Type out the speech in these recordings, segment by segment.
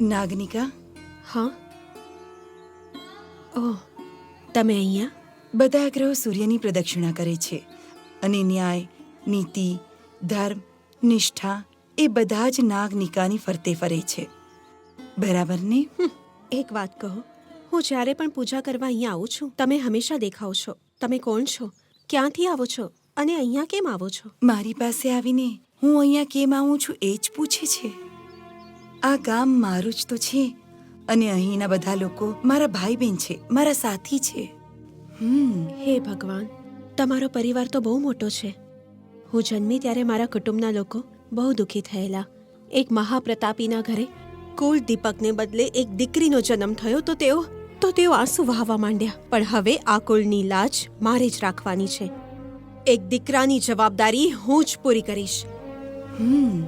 નાગનિકા? હા? ઓહ તમે અહીંયા? બધા ગ્રહો સૂર્યની પ્રદક્ષિણા કરે છે અને ન્યાય નીતિ ધર્મ નિષ્ઠા એ બધા જ નાગનિકાની ફરતે ફરે છે. બરાબર ને? એક વાત કહો. હું જ્યારે પણ પૂજા કરવા અહીંયા આવું છું તમે હંમેશા દેખાવ છો. તમે કોણ છો? ક્યાંથી આવો છો? અને અહીંયા કેમ આવો છો? મારી પાસે આવીને હું અહીંયા કેમ આવું છું એ જ પૂછે છે. આ ગામ મારું જ તો છે. અને અહીંના બધા લોકો મારા ભાઈ બહેન છે મારા સાથી છે. હમ હે ભગવાન તમારો પરિવાર તો બહુ મોટો છે. હું જન્મી ત્યારે મારા કુટુંબના લોકો બહુ દુઃખી થયેલા. એક મહાપ્રતાપીના ઘરે કુલ દીપકને બદલે એક દીકરીનો જન્મ થયો તો તેઓ તો તેઓ આંસુ વહાવા માંડ્યા. પણ હવે આ કુલની લાજ મારે જ રાખવાની છે. એક દીકરાની જવાબદારી હું જ પૂરી કરીશ. હમ.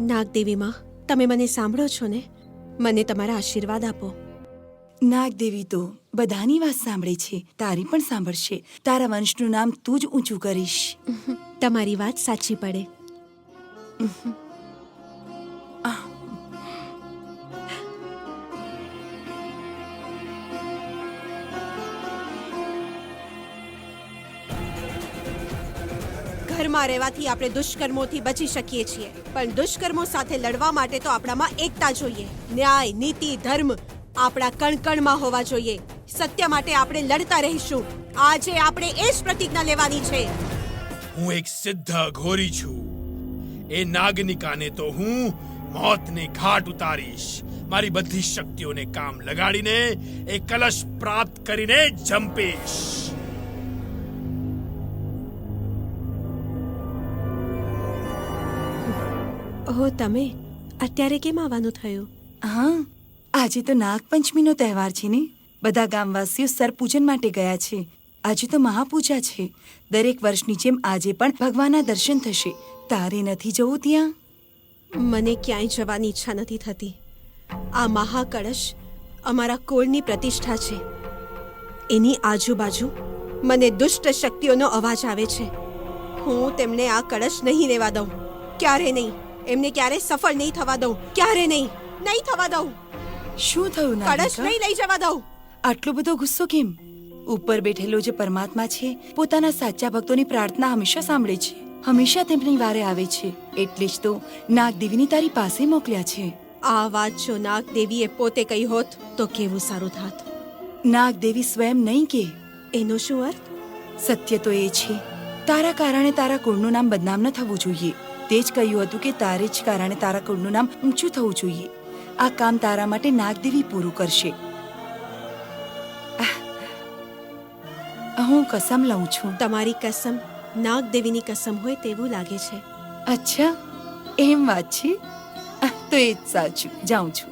નાગદેવીમાં તમે મને સાંભળો છો ને? મને તમારા આશીર્વાદ આપો. નાગદેવી તો બધાની વાત સાંભળે છે તારી પણ સાંભળશે. તારા વંશનું નામ તું જ ઊંચું કરીશ. તમારી વાત સાચી પડે. ઘરમાં રહેવાથી આપણે દુષ્કર્મોથી બચી શકીએ છીએ. પણ દુષ્કર્મો સાથે લડવા માટે તો આપણામાં એકતા જોઈએ. ન્યાય, નીતિ, ધર્મ આપણા કણકણમાં હોવા જોઈએ. સત્ય માટે આપણે લડતા રહીશું. આજે આપણે એ જ પ્રતિજ્ઞા લેવાની છે. હું એક સિદ્ધ ઘોરી છું. એ નાગનિકાને તો હું મોતને ઘાટ ઉતારીશ. મારી બધી શક્તિઓને કામ લગાડીને એ કલશ પ્રાપ્ત કરીને જંપીશ. ઓહો તમે? અત્યારે કેમ આવવાનું થયું? હા આજે તો નાગપંચમીનો તહેવાર છે ને. બધા ગામવાસીઓ સરપૂજન માટે ગયા છે. આજે તો મહાપૂજા છે. દરેક વર્ષની જેમ આજે પણ ભગવાનના દર્શન થશે. તારે નથી જવું ત્યાં? મને ક્યાંય જવાની ઈચ્છા નથી થતી. આ મહાકળશ અમારા કોળની પ્રતિષ્ઠા છે. એની આજુબાજુ મને દુષ્ટ શક્તિઓનો અવાજ આવે છે. હું તેમને આ કળશ નહીં લેવા દઉં. ક્યારે નહીં? એમને ક્યારે સફળ નહીં થવા દઉં ક્યારે નહીં. નહીં થવા દઉં. શું થયું કળશ? નહીં લઈ જવા દઉં. આટલો બધો ગુસ્સો કેમ? ઉપર બેઠેલો જે પરમાત્મા છે પોતાના સાચા ભક્તોની પ્રાર્થના હંમેશા સાંભળે છે. હંમેશા તેમની વારે આવે છે. એટલે જ તો નાગદેવીની તારી પાસે મોકલ્યા છે. આ વાત જો નાગદેવીએ પોતે કહી હોત તો કેવું સારું થાત? નાગદેવી સ્વયં નહીં કે. એનો શું અર્થ? સત્ય તો એ છે. તારા કારણે તારા કુળનું નામ બદનામ ન થવું જોઈએ. તે જ કહ્યું હતું કે તારે જ કારણે તારા કુળનું નામ ઊંચું થવું જોઈએ. આ કામ તારા માટે નાગદેવી પૂરું કરશે. હું કસમ લઉં છું. તમારી કસમ નાગદેવીની કસમ હોય તેવું લાગે છે. અચ્છા એમ વાત છે? તો એ જ સાચું. જાઉં છું.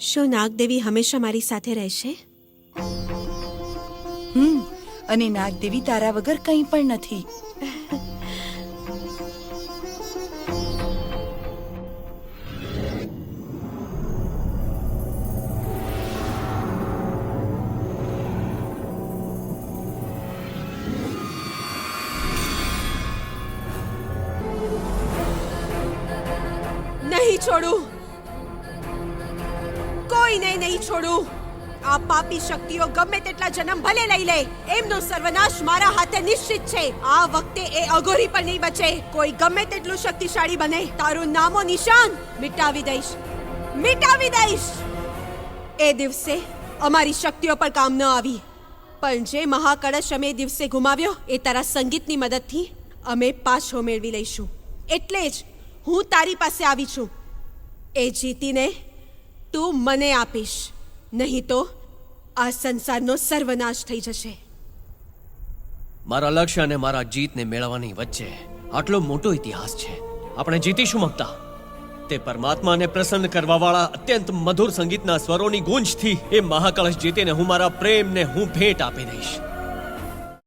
શું નાગદેવી હંમેશા મારી સાથે રહેશે? હમ અને નાગદેવી તારા વગર કંઈ પણ નથી. નહીં છોડું. કોઈને નહીં છોડું. આ પાપી શક્તિઓ ગમે તેટલા જન્મ ભલે લઈ લે, એમનો સર્વનાશ મારા હાથે નિશ્ચિત છે. આ વખતે એ અઘોરી પણ નહીં બચે. કોઈ ગમે તેટલું શક્તિશાળી બને, તારું નામો નિશાન મિટાવી દઈશ. મિટાવી દઈશ. એ દિવસે અમારી શક્તિઓ પર કામ ન આવી. પણ જે મહાકળશ અમે દિવસે ગુમાવ્યો, એ તારા સંગીતની મદદથી અમે પાછો મેળવી લઈશું. એટલે જ હું તારી પાસે આવી છું. એ જીતીને તું મને આપીશ, નહીં તો આ સંસારનો સર્વનાશ થઈ જશે. મારા લક્ષ્ય અને મારા જીતને મેળવવાની વચ્ચે આટલો મોટો ઇતિહાસ છે. આપણે જીતીશું મમતા. તે પરમાત્માને પ્રસન્ન કરવાવાળા અત્યંત મધુર સંગીતના સ્વરોની ગૂંજથી એ મહાકળશ જીતીને હું મારા પ્રેમને હું ભેટ આપી દઈશ.